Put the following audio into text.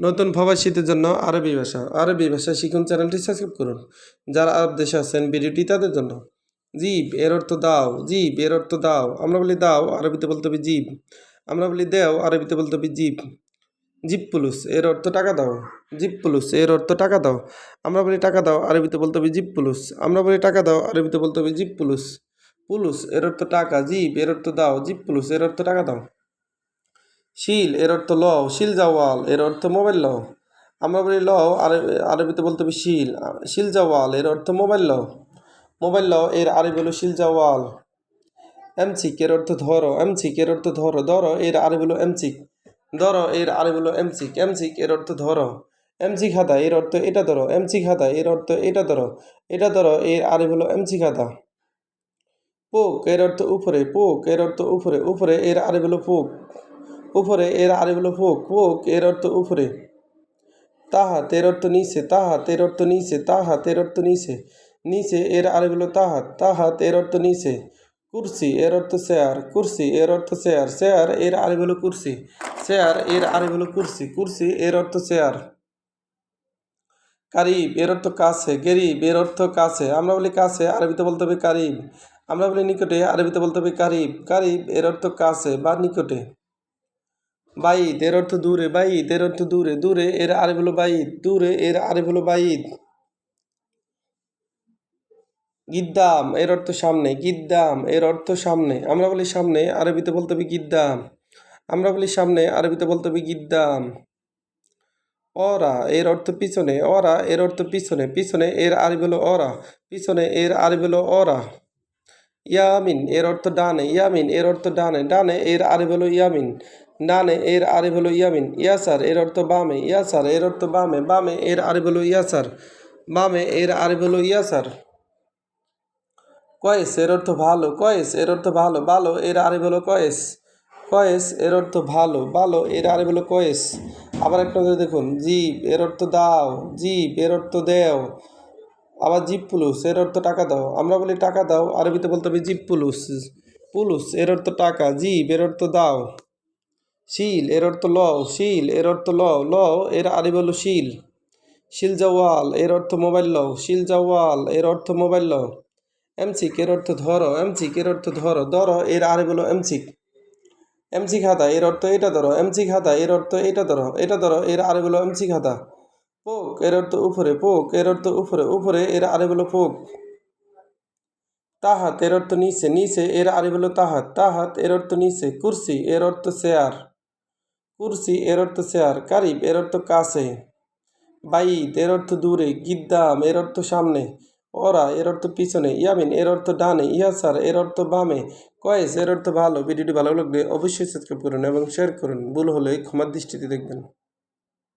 নতুন প্রবাসীদের জন্য আরবি ভাষা আরবি ভাষা শিখুন চ্যানেলটি সাবস্ক্রাইব করুন। যারা আরব দেশে আছেন, ভিডিওটি তাদের জন্য। জীব, এর অর্থ দাও। জীব, এর অর্থ দাও। আমরা বলি দাও, আরবিতে বলতে হবে জীব। আমরা বলি দেও, আরবিতে বলতে হবে জীব। জিপ পুলুস এর অর্থ টাকা দাও। জিপ পুলুস এর অর্থ টাকা দাও। আমরা বলি টাকা দাও, আরবিতে বলতে হবে জিপ পুলুস আমরা বলি টাকা দাও, আরবিতে বলতে হবে জিপ পুলুস পুলুস এর অর্থ টাকা। জিপ এর অর্থ দাও। জিপ পুলুস এর অর্থ টাকা দাও। শিল এর অর্থ লও শিল জাওয়াল এর অর্থ মোবাইল লও আমরা বলি লও আরবি আরবিতে বলতে হবে শিল শিল জাওয়াল এর অর্থ মোবাইল লও মোবাইল লও এর আরবি হলো শিল জাওয়াল এমসিক এর অর্থ ধরো এমসিক এর অর্থ ধরো ধরো এর আরবি হলো এমসিক ধরো এর আরবি হলো এমসিক এমসিক এর অর্থ ধরো এমসি খাতা এর অর্থ এটা ধরো এমসি খাতা এর অর্থ এটা ধরো এটা ধরো এর আরবি হলো এমসি খাতা পোক এর অর্থ উপরে পোক এর অর্থ উপরে উপরে এর আরবি হলো পোক উপরে, এর আরবি হলো পোক পোক এর অর্থ উপরে। তাহা এর অর্থ নিচে, তাহা এর অর্থ নিচে, তাহা এর অর্থ নিচে। নিচে, এর আরবি হলো তাহা তাহাত এর অর্থ নিচে। কুরসি, এর অর্থ চেয়ার কুরসি, এর অর্থ চেয়ার চেয়ারের আরবি হলো কুরসি। চেয়ারের আরবি হলো কুরসি কুরসি, এর অর্থ চেয়ার কারিব, এর অর্থ কাছে, গেরিব, এর অর্থ কাছে। আমরা বলি কাছে, আরবিতে বলতে হবে কারিব। আমরা বলি নিকটে, আরবিতে বলতে হবে কারিব। কারিব, এর অর্থ কাছে বা নিকটে। বাইদ এর অর্থ দূরে বাইদ অর্থ দূরে দূরে, এর আরবি হলো বাইদ দূরে, এর আরবি হলো বাইদ গিদ্দাম এর অর্থ সামনে গিদ্দাম এর অর্থ সামনে। আমরা বলি সামনে, আরবিতে বলতে হবে গিদ্দাম আমরা বলি সামনে, আরবিতে বলতে হবে গিদ্দাম অরা, এর অর্থ পিছনে, অরা, এর অর্থ পিছনে পিছনে, এর আরবি হলো অরা, পিছনে, এর আরবি হলো অরা। ইয়ামিন, এর অর্থ ডানে, ইয়ামিন, এর অর্থ ডানে ডানে, এর আরবি হলো ইয়ামিন। ডানে এর আরবি হলো ইয়ামিন ইয়াসার এর অর্থ বামে ইয়াসার এর অর্থ বামে বামে এর আরবি হলো ইয়াসার বামে এর আরবি হলো ইয়াসার কয়েস এর অর্থ ভালো কয়েস এর অর্থ ভালো ভালো এর আরবি হলো কয়েস কয়েস এর অর্থ ভালো ভালো এর আরবি হলো কয়েস আবার একটা দেখুন জীব এর অর্থ দাও জীব এর অর্থ দেও আবার জিপ পুলুস এর অর্থ টাকা দাও আমরা বলি টাকা দাও আরবিতে বলতে হবে জিপ পুলুস পুলুস এর অর্থ টাকা জীব এর অর্থ দাও শিল এর অর্থ লও শিল এর অর্থ লও লও এর আরবি হলো শিল শিল জাওয়াল এর অর্থ মোবাইল লও শিল জাওয়াল এর অর্থ মোবাইল লও এমসিক এর অর্থ ধরো এমসিক এর অর্থ ধরো ধরো এর আরবি হলো এমসিক এমসি খাতা এর অর্থ এটা ধরো এমসি খাতা এর অর্থ এটা ধরো এটা ধরো এর আরবি হলো এমসি খাতা পোক এর অর্থ উপরে পোক এর অর্থ উপরে উপরে এর আরবি হলো পোক তাহাত এর অর্থ নিচে নিচে এর আরবি হলো তাহাত তাহাত এর অর্থ নিচে কুরসি এর অর্থ চেয়ার কুরসি এর অর্থ চেয়ার, কারিব এর অর্থ কাছে, বাইদ এর অর্থ দূরে, গিদ্দাম এর অর্থ সামনে, ওরা এর অর্থ পিছনে, ইয়ামিন এর অর্থ ডানে, ইয়াসার এর অর্থ বামে, কয়েস এর অর্থ ভালো, ভিডিওটি ভালো লাগলে অবশ্যই সাবস্ক্রাইব করুন এবং শেয়ার করুন। ভুল হলে ক্ষমার দৃষ্টিতে দেখবেন।